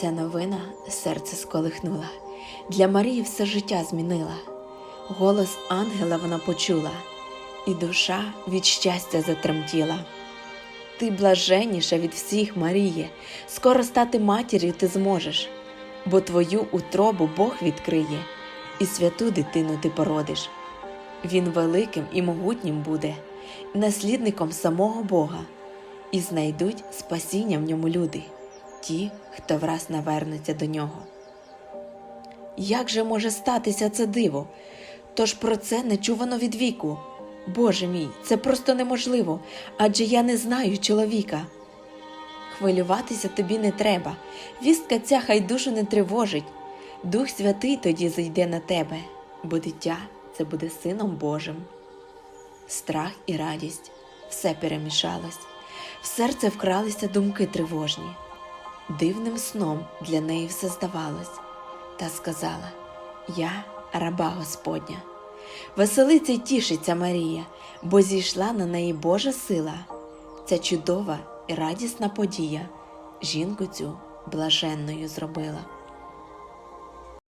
Ця новина серце сколихнула, для Марії все життя змінила. Голос ангела вона почула, і душа від щастя затремтіла. Ти блаженніша від всіх, Маріє, скоро стати матір'ю ти зможеш, бо твою утробу Бог відкриє, і святу дитину ти породиш. Він великим і могутнім буде, наслідником самого Бога, і знайдуть спасіння в ньому люди, ті, хто враз навернуться до нього. Як же може статися це диво? Тож про це не чувано від віку. Боже мій, це просто неможливо, адже я не знаю чоловіка. Хвилюватися тобі не треба, вістка ця хай душу не тривожить. Дух Святий тоді зайде на тебе, бо дитя це буде Сином Божим. Страх і радість все перемішалось, в серце вкралися думки тривожні. Дивним сном для неї все здавалось, та сказала: Я раба Господня. Веселиться й тішиться Марія, бо зійшла на неї Божа сила. Ця чудова і радісна подія жінку цю блаженною зробила.